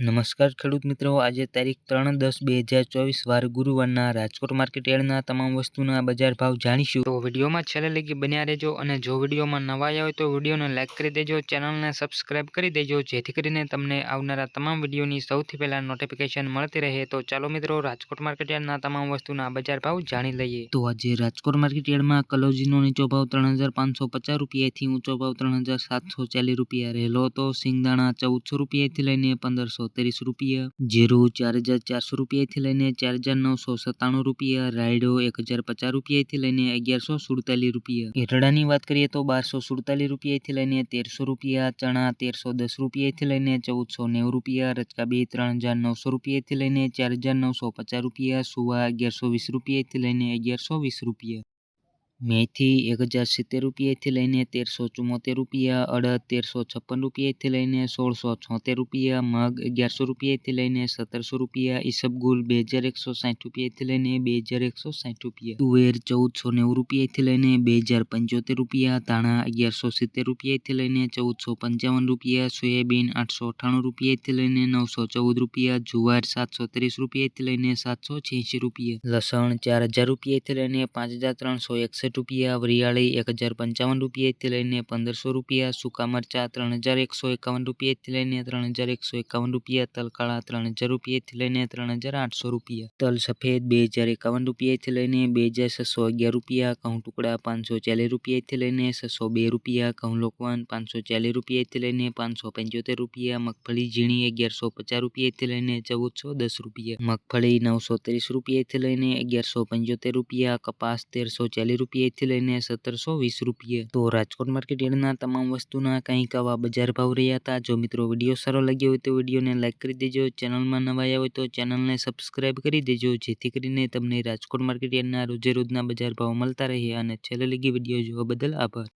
નમસ્કાર ખેડૂત મિત્રો, આજે તારીખ ત્રણ દસ બે હજાર ચોવીસ, વાર ગુરુવારના રાજકોટ માર્કેટ યાર્ડના તમામ વસ્તુના બજાર ભાવ જાણીશું. તો વિડીયોમાં છેલ્લે લગી બન્યા રહેજો અને જો વિડીયોમાં નવા આવ્યા હોય તો વિડીયોને લાઇક કરી દેજો, ચેનલને સબસ્ક્રાઇબ કરી દેજો, જેથી કરીને તમને આવનારા તમામ વિડીયોની સૌથી પહેલા નોટિફિકેશન મળતી રહે. તો ચાલો મિત્રો, રાજકોટ માર્કેટ યાર્ડના તમામ વસ્તુના બજાર ભાવ જાણી લઈએ. તો આજે રાજકોટ માર્કેટ યાર્ડમાં કલોજીનો નીચો ભાવ ત્રણ હજાર પાંચસો પચાસ રૂપિયાથી ઊંચો ભાવ ત્રણ હજાર સાતસો ચાલીસ રૂપિયા રહેલો હતો. સિંગદાણા ચૌદસો રૂપિયાથી લઈને પંદરસો ત્રીસ રૂપિયા, જીરું ચાર હજાર ચારસો રૂપિયાથી લઈને ચાર હજાર નવસો સત્તાણું રૂપિયા, રાયડો એક હજાર પચાસ રૂપિયાથી લઈને અગિયારસો સુડતાલીસ રૂપિયા. એરડાની વાત કરીએ તો બારસો સુડતાલીસ રૂપિયાથી લઈને તેરસો રૂપિયા, ચણા તેરસો દસ રૂપિયાથી લઈને ચૌદસો નેવું રૂપિયા રચકા બે ત્રણ હજાર નવસો રૂપિયાથી લઈને ચાર હજાર નવસો પચાસ રૂપિયા, સુવા અગિયારસો વીસ રૂપિયાથી લઈને અગિયારસો વીસ રૂપિયા. મેથી એક હજાર સિત્તેર રૂપિયાથી લઈને તેરસો ચુમ્મોતેર રૂપિયા અડદ તેરસો છપ્પન રૂપિયાથી લઈને સોળસો છોતેર રૂપિયા, મગ અગિયારસો રૂપિયાથી લઈને સત્તરસો રૂપિયા ઈસબગુલ બે હજાર એકસો સાઠ રૂપિયાથી લઈને બે હજાર એકસો સાઠ રૂપિયા. તુવેર ચૌદસો નેવું રૂપિયાથી લઈને બે હજાર પંચોતેર રૂપિયા, ધાણા અગિયારસો સિત્તેર રૂપિયાથી લઈને ચૌદસો પંચાવન રૂપિયા, સોયાબીન આઠસો અઠ્ઠાણું રૂપિયાથી લઈને નવસો ચૌદ રૂપિયા, જુવાર સાતસો ત્રીસ રૂપિયાથી લઈને સાતસો છ્યાસી રૂપિયા. લસણ ચાર હજાર રૂપિયાથી લઈને પાંચ હજાર ત્રણસો એકસઠ એકસઠ રૂપિયા, વરિયાળી એક હજાર પંચાવન રૂપિયાથી લઈને પંદરસો રૂપિયા, સૂકા મરચાં ત્રણ હજાર એકસો એકાવન રૂપિયાથી લઈને ત્રણ હજાર એકસો એકાવન રૂપિયા, તલકાળા ત્રણ હજાર રૂપિયાથી લઈને ત્રણ હજાર આઠસો રૂપિયા. તલ સફેદ બે હજાર એકાવન રૂપિયાથી લઈને બે હજાર છસો અગિયાર રૂપિયા, ઘઉં ટુકડા પાંચસો ચાલીસ રૂપિયાથી લઈને છસો બે રૂપિયા, ઘઉં લોકવાન પાંચસો ચાલીસ રૂપિયાથી લઈને પાંચસો પંચોતેર રૂપિયા, મગફળી ઝીણી અગિયારસો પચાસ રૂપિયાથી લઈને ચૌદસો દસ રૂપિયા. મગફળી નવસો ત્રીસ રૂપિયાથી લઈને અગિયારસો પંચોતેર રૂપિયા, કપાસ તેરસો ચાલીસ રૂપિયા રૂપિયાથી લઈને સત્તરસો વીસ રૂપિયા. તો રાજકોટ માર્કેટ યાર્ડના તમામ વસ્તુના કંઈક આવા બજાર ભાવ રહ્યા હતા. જો મિત્રો વીડિયો સારો લાગ્યો હોય તો વિડીયોને લાઇક કરી દેજો. ચેનલમાં નવા આવ્યા હોય તો ચેનલને સબસ્ક્રાઇબ કરી દેજો. જેથી કરીને તમને રાજકોટ માર્કેટ યાર્ડના રોજે રોજના બજાર ભાવ મળતા રહે. અને છેલ્લે લગી વીડિયો જોવા બદલ આભાર.